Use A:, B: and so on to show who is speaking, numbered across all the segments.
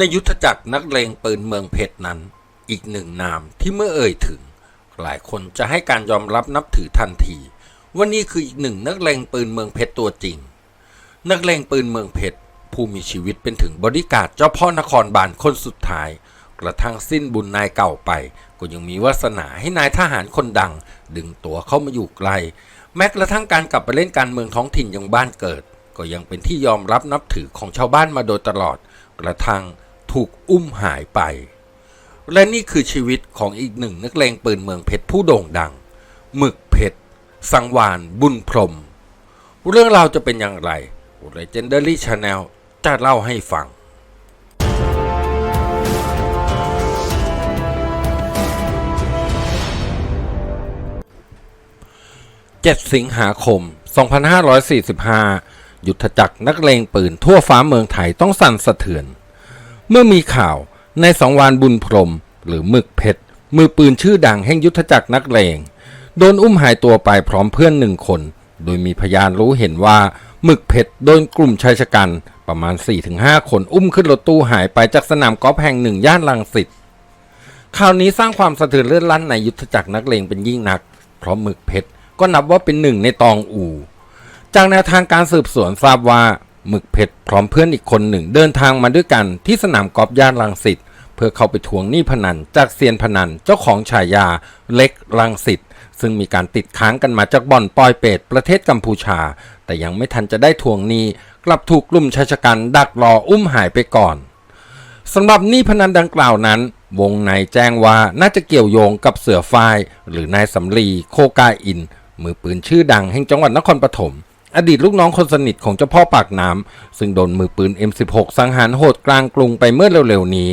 A: ในยุทธจักรนักเลงปืนเมืองเพชรนั้น อีกหนึ่งนามที่เมื่อเอ่ยถึง หลายคนจะให้การยอมรับนับถือทันที ว่านี่คืออีกหนึ่งนักเลงปืนเมืองเพชรตัวจริง นักเลงปืนเมืองเพชรผู้มีชีวิตเป็นถึงบริการเจ้าพ่อนครบาลคนสุดท้าย กระทั่งสิ้นบุญนายเก่าไป ก็ยังมีวาสนาให้นายทหารคนดัง ดึงตัวเข้ามาอยู่ไกล แม้กระทั่งการกลับไปเล่นการเมืองท้องถิ่นยังบ้านเกิด ก็ยังเป็นที่ยอมรับนับถือของชาวบ้านมาโดยตลอด กระทั่ง ถูกอุ้มหายไป และนี่คือชีวิตของอีกหนึ่งนักเลงปืนเมืองเพชรผู้โด่งดัง หมึกเพชรสังวานบุญพรม เรื่องราวจะเป็นอย่างไร Legendary Channel จะเล่าให้ฟัง7สิงหาคม 2545 ยุทธจักรนักเลงปืนทั่วฟ้าเมืองไทยต้องสั่นสะเทือน เมื่อมีข่าวในสองวานบุญพรม หรือมึกเพชรมือปืนชื่อดังแห่งยุทธจักรนักเลงโดนอุ้มหายตัวไปพร้อมเพื่อนหนึ่งคน โดยมีพยานรู้เห็นว่าหมึกเพชรโดนกลุ่มชายชะกันประมาณ 4-5 คนอุ้มขึ้นรถตู้หายไปจากสนามกอล์ฟแห่งหนึ่งย่านลังสิตข่าวนี้สร้างความสะเทือนเลื่อนลั่นในยุทธจักรนักเลงเป็นยิ่งนัก เพราะหมึกเพชรก็นับว่าเป็นหนึ่งในตองอูจากแนวทางการสืบสวนทราบว่า หมึกเพชรพร้อมเพื่อนอีกคนหนึ่งเดินทางมาด้วยกันที่สนามกอล์ฟย่านลังสิตเพื่อเข้าไปทวงหนี้พนันจากเซียนพนันเจ้าของฉายาเล็กลังสิตซึ่งมีการติดค้างกันมาจากบ่อนปอยเป็ดประเทศกัมพูชา แต่ยังไม่ทันจะได้ทวงหนี้กลับถูกกลุ่มชายชะกันดักรออุ้มหายไปก่อนสำหรับหนี้พนันดังกล่าวนั้น วงในแจ้งว่าน่าจะเกี่ยวโยงกับเสือฝ้ายหรือนายสำลีโคกาอิน มือปืนชื่อดังแห่งจังหวัดนครปฐม อดีตลูกน้องคนสนิทของเจ้าพ่อปากน้ำซึ่งโดนมือปืน M16 สังหารโหดกลางกรุงไปเมื่อเร็วๆนี้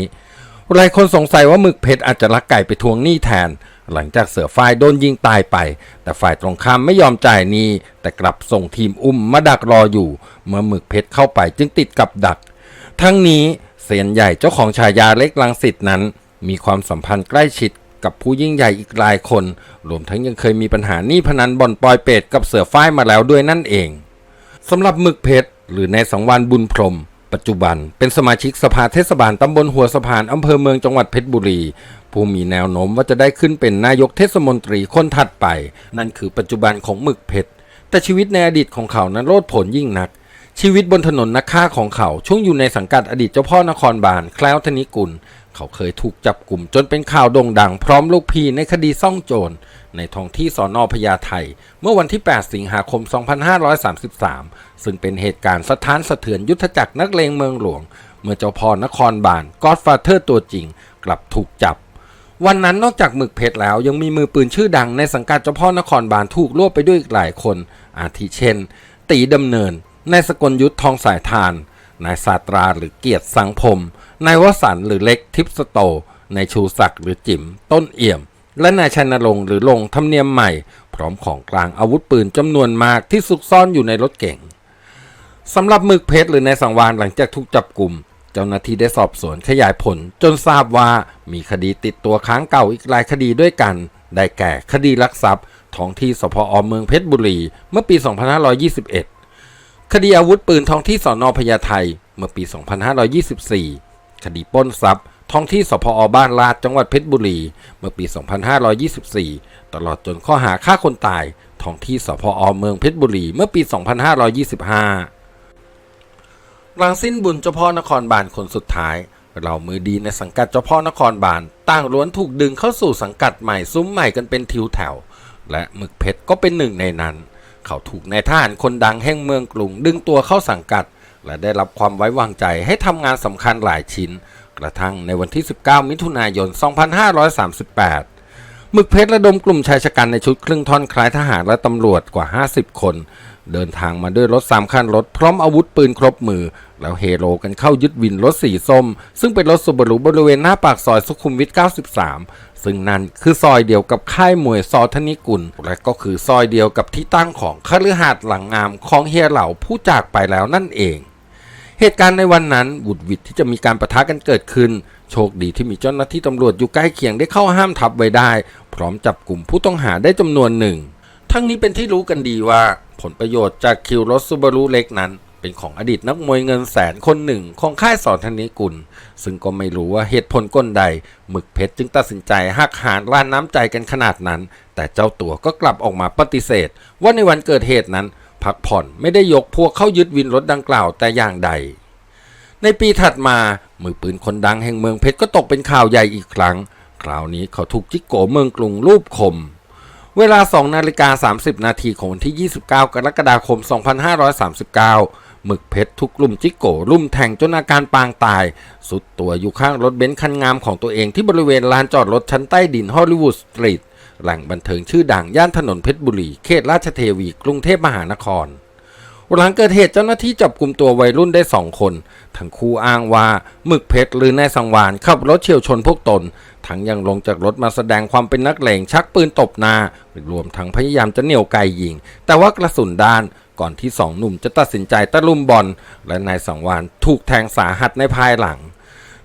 A: หลายคนสงสัยว่าหมึกเพชรอาจจะลักไก่ไปทวงหนี้แทน หลังจากเสือฝ้ายโดนยิงตายไป แต่ฝ่ายตรงข้ามไม่ยอมจ่ายหนี้ แต่กลับส่งทีมอุ้มมาดักรออยู่ เมื่อหมึกเพชรเข้าไปจึงติดกับดัก ทั้งนี้เซียนใหญ่เจ้าของฉายาเล็กลังสิตนั้น มีความสัมพันธ์ใกล้ชิด กับผู้ยิ่งใหญ่อีกหลายคน รวมทั้งยังเคยมีปัญหาหนี้พนันบ่อนปอยเป็ดกับเสือฝ้ายมาแล้วด้วยนั่นเองสำหรับหมึกเพชรหรือในสังวานบุญพรม ปัจจุบันเป็นสมาชิกสภาเทศบาลตำบลหัวสะพานอำเภอเมืองจังหวัดเพชรบุรี ผู้มีแนวโน้มว่าจะได้ขึ้นเป็นนายกเทศมนตรีคนถัดไป นั่นคือปัจจุบันของหมึกเพชรแต่ชีวิตในอดีตของเขานั้นโลดผนยิ่งนัก ชีวิตบนถนนนักฆ่าของเขาช่วงอยู่ในสังกัดอดีตเจ้าพ่อนครบาลแคล้วธนิกุล เขาเคยถูกจับกลุ่มจนเป็นข่าวโด่งดังพร้อมลูกพี่ในคดีซ่องโจร ในท้องที่สอนอพญาไทเมื่อวันที่ 8 สิงหาคม 2533 ซึ่งเป็นเหตุการณ์สะท้านสะเทือนยุทธจักรนักเลงเมืองหลวง เมื่อเจ้าพ่อนครบาลก็อดฟาเธอร์ตัวจริง กลับถูกจับ วันนั้นนอกจากหมึกเพชรแล้วยังมีมือปืนชื่อดังในสังกัดเจ้าพ่อนครบาลถูกรวบไปด้วยอีกหลายคน อาทิเช่น ตีดำเนินนายสกลยุทธทองสายทาน นายสาตราหรือเกียรติสังพมนายวสันหรือเล็กทิพสโตนายชูศักดิ์หรือจิ๋มต้นเอี่ยม และนายชัยนรงค์หรือลงธรรมเนียมใหม่ พร้อมของกลางอาวุธปืนจำนวนมากที่ซุกซ่อนอยู่ในรถเก๋งสำหรับมึกเพชรหรือนายสังวานหลังจากถูกจับกลุ่มเจ้าหน้าที่ได้สอบสวนขยายผลจนทราบว่ามีคดีติดตัวค้างเก่าอีกหลายคดีด้วยกัน ได้แก่คดีลักทรัพย์ท้องที่สพอเมืองเพชรบุรี เมื่อปี 2521 คดีอาวุธปืนท้องที่สอนอพญาไทเมื่อปี 2524 คดีป้นทรัพย์ท้องที่สพอบ้านลาดจังหวัดเพชรบุรี เมื่อปี 2524 ตลอดจนข้อหาฆ่าคนตายท้องที่สพอเมืองเพชรบุรี เมื่อปี 2525 หลังสิ้นบุญเจ้าพ่อนครบาลคนสุดท้าย เรามือดีในสังกัดเจ้าพ่อนครบาลต่างล้วนถูกดึงเข้าสู่สังกัดใหม่ซุ้มใหม่กันเป็นทิวแถว และหมึกเพชรก็เป็นหนึ่งในนั้น เขาถูกนายทหารคนดังแห่งเมืองกรุง ดึงตัวเข้าสังกัด และได้รับความไว้วางใจให้ทำงานสำคัญหลายชิ้น กระทั่งในวันที่ 19 มิถุนายน 2538 หมึกเพชรระดมกลุ่มชายชะกันในชุดครึ่งท่อนคล้ายทหารและตำรวจกว่า 50 คน เดินทางมาด้วยรถสามคันรถพร้อมอาวุธปืนครบมือ แล้วเฮโรกันเข้ายึดวินรถสีส้ม ซึ่งเป็นรถสุบรุบริเวณหน้าปากซอยสุขุมวิท 93 ซึ่งนั่นคือซอยเดียวกับค่ายมวยซอธนิกุล และก็คือซอยเดียวกับที่ตั้งของคฤหาสน์หลังงามของเฮียเหล่าผู้จากไปแล้วนั่นเอง เหตุการณ์ในวันนั้นบุดวิดที่จะมีการประทะกันเกิดขึ้น โชคดีที่มีเจ้าหน้าที่ตำรวจอยู่ใกล้เคียงได้เข้าห้ามทับไว้ได้ พร้อมจับกลุ่มผู้ต้องหาได้จำนวนหนึ่ง ทั้งนี้เป็นที่รู้กันดีว่า ผลประโยชน์จากคิวรถซูบารุเล็กนั้นเป็นของอดีตนักมวยเงินแสนคนหนึ่งของค่ายสอนธนิกุล ซึ่งก็ไม่รู้ว่าเหตุผลก้นใด หมึกเพชรจึงตัดสินใจหักหานล้านน้ำใจกันขนาดนั้น แต่เจ้าตัวก็กลับออกมาปฏิเสธ ว่าในวันเกิดเหตุนั้น พักผ่อนไม่ได้ยกพวกเข้ายึดวินรถดังกล่าวแต่อย่างใด ในปีถัดมามือปืนคนดังแห่งเมืองเพชรก็ตกเป็นข่าวใหญ่อีกครั้ง คราวนี้เขาถูกจิกโกเมืองกรุงรูปคมเวลา2นาฬิกา30 นาทีของวันที่ 29 กรกฎาคม 2539 หมึกเพชรทุกลุ่มจิกโกลุ่มแทงจนอาการปางตาย สุดตัวอยู่ข้างรถเบนซ์คันงามของตัวเองที่บริเวณลานจอดรถชั้นใต้ดินฮอลลีวูดสตรีทแหล่งบันเทิงชื่อดังย่านถนนเพชรบุรี เขตราชเทวี กรุงเทพมหานคร หลังเกิดเหตุเจ้าหน้าที่จับกลุ่มตัววัยรุ่นได้สองคน ทั้งคู่อ้างว่าหมึกเพชรหรือนายสังวานขับรถเฉียวชนพวกตน ทั้งยังลงจากรถมาแสดงความเป็นนักเลงชักปืนตบหน้ารวมทั้งพยายามจะเหนี่ยวไกยิง แต่ว่ากระสุนด้าน ก่อนที่สองหนุ่มจะตัดสินใจตะลุมบอล และนายสังวานถูกแทงสาหัสในภายหลัง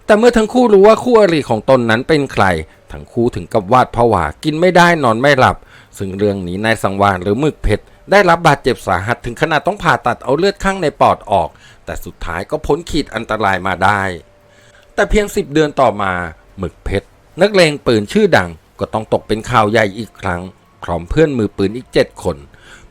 A: แต่เมื่อทั้งคู่รู้ว่าคู่อริของตนนั้นเป็นใคร ทั้งคู่ถึงกับวาดผวากินไม่ได้นอนไม่หลับ ซึ่งเรื่องนี้นายสังวานหรือมึกเพชรได้รับบาดเจ็บสาหัสถึงขนาดต้องผ่าตัดเอาเลือดข้างในปอดออก แต่สุดท้ายก็พ้นขีดอันตรายมาได้ แต่เพียง10เดือนต่อมาหมึกเพชรนักเลงปืนชื่อดังก็ต้องตกเป็นข่าวใหญ่อีกครั้งพร้อมเพื่อนมือปืนอีก7คน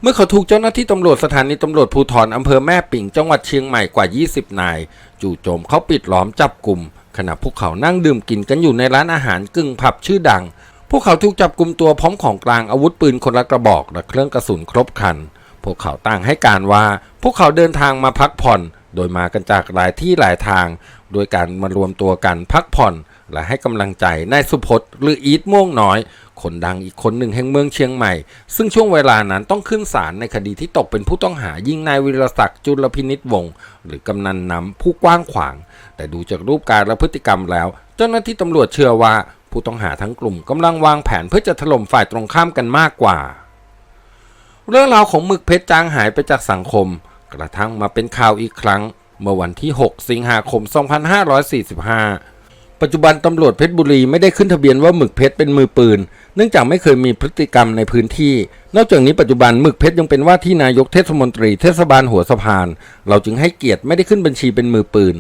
A: เมื่อเขาถูกเจ้าหน้าที่ตำรวจสถานีตำรวจภูธรอำเภอแม่ปิ่งจังหวัดเชียงใหม่กว่า 20 นาย จู่โจมเขาปิดล้อมจับกลุ่มขณะพวกเขานั่งดื่มกินกันอยู่ในร้านอาหารกึ่งผับชื่อดัง พวกเขาถูกจับกลุ่มตัวพร้อมของกลางอาวุธปืนคนละกระบอกและเครื่องกระสุนครบครัน พวกเขาต่างให้การว่า พวกเขาเดินทางมาพักผ่อน โดยมากันจากหลายที่หลายทาง โดยการมารวมตัวกันพักผ่อน และให้กำลังใจนายสุพจน์หรืออีทม่วงน้อย คนดังอีกคนหนึ่งแห่งเมืองเชียงใหม่ ซึ่งช่วงเวลานั้นต้องขึ้นศาลในคดีที่ตกเป็นผู้ต้องหายิงนายวิรศักดิ์จุลพินิษวงศ์หรือกำนันนำผู้กว้างขวาง แต่ดูจากรูปการและพฤติกรรมแล้ว เจ้าหน้าที่ตำรวจเชื่อว่า ผู้ต้องหาทั้งกลุ่มกำลังวางแผนเพื่อจะถล่มฝ่ายตรงข้ามกันมากกว่า เรื่องราวของหมึกเพชรจางหายไปจากสังคม กระทั่งมาเป็นข่าวอีกครั้ง เมื่อวันที่ 6 สิงหาคม 2545 ปัจจุบันตำรวจเพชรบุรีไม่ได้ขึ้นทะเบียนว่าหมึกเพชรเป็นมือปืน เนื่องจากไม่เคยมีพฤติกรรมในพื้นที่ นอกจากนี้ปัจจุบันหมึกเพชรยังเป็นว่าที่นายกเทศมนตรีเทศบาลหัวสะพาน เราจึงให้เกียรติไม่ได้ขึ้นบัญชีเป็นมือปืน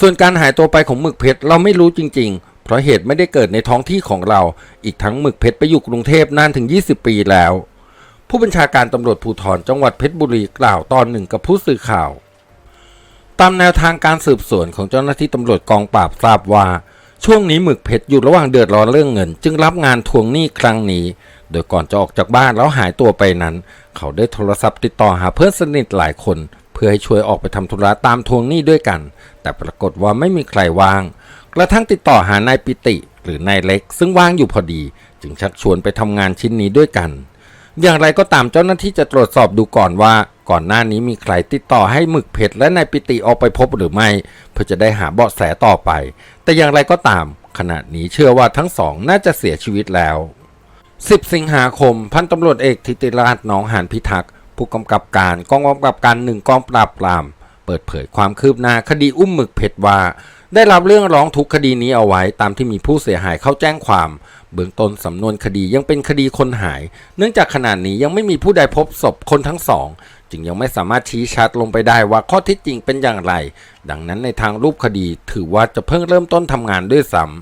A: ส่วนการหายตัวไปของหมึกเพชรเราไม่รู้จริง ๆ เพราะเหตุไม่ได้เกิดในท้องที่ของเรา อีกทั้งหมึกเพชรไปอยู่กรุงเทพนานถึง 20 ปีแล้ว ผู้บัญชาการตำรวจภูธรจังหวัดเพชรบุรีกล่าวตอนหนึ่งกับผู้สื่อข่าว ตามแนวทางการสืบสวนของเจ้าหน้าที่ตำรวจกองปราบทราบว่า ช่วงนี้หมึกเพชรอยู่ระหว่างเดือดร้อนเรื่องเงิน จึงรับงานทวงหนี้ครั้งนี้ โดยก่อนจะออกจากบ้านแล้วหายตัวไปนั้น เขาได้โทรศัพท์ติดต่อหาเพื่อนสนิทหลายคน เพื่อให้ช่วยออกไปทำธุระตามทวงหนี้ด้วยกัน แต่ปรากฏว่าไม่มีใครว่าง กระทั่งติดต่อหานายปิติ หรือนายเล็ก ซึ่งว่างอยู่พอดี จึงชักชวนไปทำงานชิ้นนี้ด้วยกัน อย่างไรก็ตามเจ้าหน้าที่จะตรวจสอบดูก่อนว่า ก่อนหน้านี้มีใครติดต่อให้หมึกเพชรและนายปิติออกไปพบหรือไม่ เพื่อจะได้หาเบาะแสต่อไป แต่อย่างไรก็ตาม ขณะนี้เชื่อว่าทั้งสองน่าจะเสียชีวิตแล้ว 10 สิงหาคม พันตำรวจเอกธิติราชหนองหานพิทักษ์ผู้กำกับการกองกำกับการหนึ่งกองปราบปราม เปิดเผยความคืบหน้าคดีอุ้มหมึกเพชรว่าได้รับเรื่องร้องทุกข์คดีนี้เอาไว้ตามที่มีผู้เสียหายเข้าแจ้งความ เบื้องต้นสำนวนคดียังเป็นคดีคนหาย เนื่องจากขณะนี้ยังไม่มีผู้ใดพบศพคนทั้งสอง จึงยังไม่สามารถชี้ชัดลงไปได้ว่าข้อท็จจริงเป็นอย่างไร ดังนั้นในทางรูปคดีถือว่าจะเพิ่งเริ่มต้นทำงานด้วยซ้ำ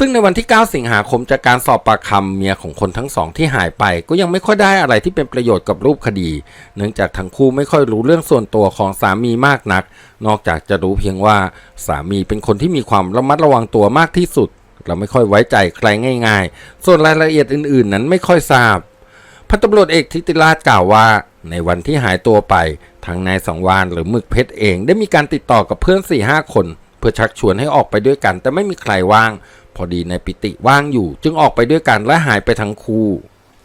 A: ซึ่งในวันที่ 9 สิงหาคมจากการสอบปากคำเมียของคนทั้งสองที่หายไป ก็ยังไม่ค่อยได้อะไรที่เป็นประโยชน์กับรูปคดี เนื่องจากทั้งคู่ไม่ค่อยรู้เรื่องส่วนตัวของสามีมากนัก นอกจากจะรู้เพียงว่าสามีเป็นคนที่มีความระมัดระวังตัวมากที่สุดและไม่ค่อยไว้ใจใครง่าย ๆ ส่วนรายละเอียดอื่น ๆ นั้นไม่ค่อยทราบ พันตำรวจเอกทิติราชกล่าวว่า ในวันที่หายตัวไป ทางนายสังวานหรือมึกเพชรเองได้มีการติดต่อกับเพื่อน4ี่ห้าคน เพื่อชักชวนให้ออกไปด้วยกัน แต่ไม่มีใครว่าง พอดีนายปิติว่างอยู่ จึงออกไปด้วยกันและหายไปทั้งคู่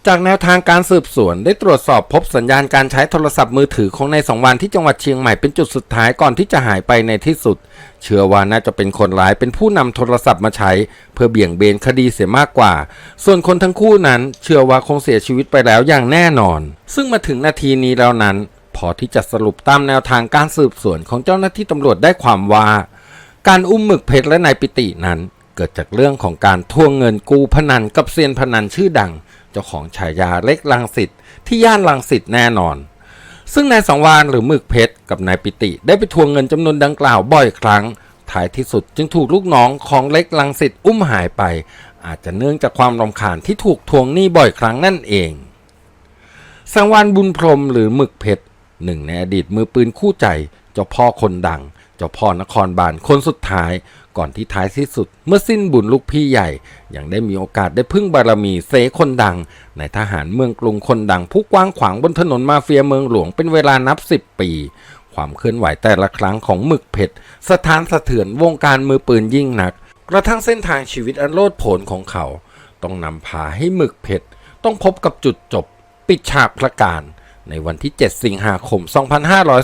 A: จากแนวทางการสืบสวนได้ตรวจสอบพบสัญญาณการใช้โทรศัพท์มือถือของนายสังวานที่จังหวัดเชียงใหม่เป็นจุดสุดท้ายก่อนที่จะหายไปในที่สุด เชื่อว่าน่าจะเป็นคนร้ายเป็นผู้นำโทรศัพท์มาใช้ เพื่อเบี่ยงเบนคดีเสียมากกว่า ส่วนคนทั้งคู่นั้น เชื่อว่าคงเสียชีวิตไปแล้วอย่างแน่นอน ซึ่งมาถึงนาทีนี้แล้วนั้น พอที่จะสรุปตามแนวทางการสืบสวนของเจ้าหน้าที่ตำรวจได้ความว่า การอุ้มหมึกเพชรและนายปิตินั้น เกิดจากเรื่องของการทวงเงินกู้พนันกับเซียนพนันชื่อดัง เจ้าของฉายาเล็กลังสิตที่ย่านลังสิตแน่นอน ซึ่งนายสังวานหรือหมึกเพชรกับนายปิติ ได้ไปทวงเงินจำนวนดังกล่าวบ่อยครั้งท้ายที่สุดจึงถูกลูกน้องของเล็กลังสิตอุ้มหายไป อาจจะเนื่องจากความรำคาญที่ถูกทวงหนี้บ่อยครั้งนั่นเอง สังวานบุญพรมหรือหมึกเพชรหนึ่งในอดีตมือปืนคู่ใจเจ้าพ่อคนดัง จ้าพ่อนครบาลคนสุดท้าย ก่อนที่ท้ายที่สุด เมื่อสิ้นบุญลูกพี่ใหญ่ ยังได้มีโอกาสได้พึ่งบารมีเสคนดัง ในทหารเมืองกรุงคนดัง ผู้กว้างขวางบนถนนมาเฟียเมืองหลวงเป็นเวลานับสิบปี ความเคลื่อนไหวแต่ละครั้งของหมึกเพชรสถานสะเทือนวงการมือปืนยิ่งหนัก กระทั่งเส้นทางชีวิตอันโลดโผนของเขา ต้องนำพาให้หมึกเพชรต้องพบกับจุดจบ ปิดฉากประการ ในวันที่ 7 สิงหาคม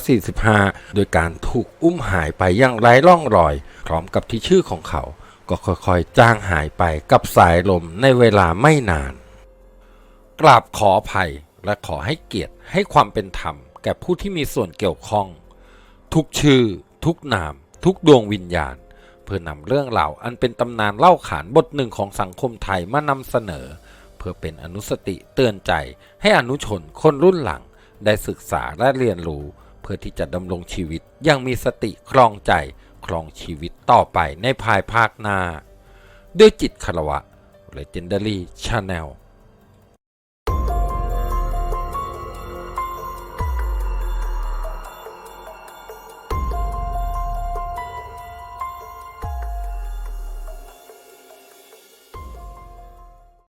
A: 2545 โดยการถูกอุ้มหายไปอย่างไร้ร่องรอย พร้อมกับที่ชื่อของเขา ก็ค่อยๆจ้างหายไปกับสายลมในเวลาไม่นาน กราบขออภัยและขอให้เกียรติให้ความเป็นธรรม แก่ผู้ที่มีส่วนเกี่ยวข้อง ทุกชื่อ ทุกนาม ทุกดวงวิญญาณ เพื่อนำเรื่องราวอันเป็นตำนานเล่าขานบทหนึ่งของสังคมไทยมานำเสนอ เพื่อเป็นอนุสติเตือนใจให้อนุชนคนรุ่นหลัง ได้ศึกษาและเรียนรู้ เพื่อที่จะดำรงชีวิตอยังมีสติครองใจครองชีวิตต่อไปในภายภาคหน้า ด้วยจิตคารวะ Legendary Channel